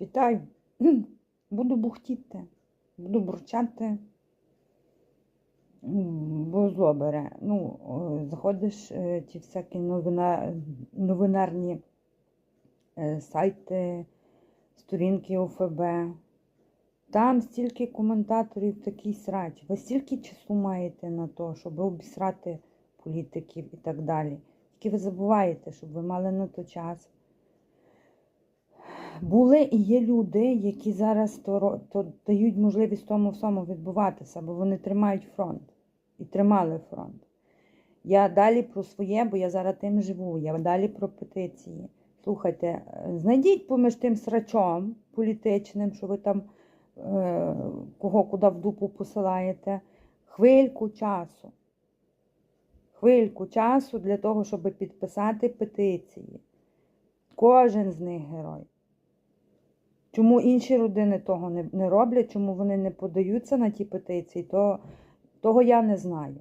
Вітаю. Буду бухтіти, буду бурчати, бо зло бере. Ну, заходиш е, ті всякі новина, новинарні е, сайти, сторінки ОФБ. Там стільки коментаторів такий срач. Ви стільки часу маєте на то, щоб обісрати політиків і так далі. Тільки ви забуваєте, щоб ви мали на то час. Були і є люди, які зараз то, то дають можливість тому всьому відбуватися, бо вони тримають фронт і тримали фронт. Я далі про своє, бо я зараз тим живу. Я далі про петиції. Слухайте, знайдіть поміж тим срачом політичним, що ви там е, кого куди в дупу посилаєте, хвильку часу. Хвильку часу для того, щоб підписати петиції. Кожен з них герой. Чому інші родини того не, не роблять, чому вони не подаються на ті петиції, то, того я не знаю.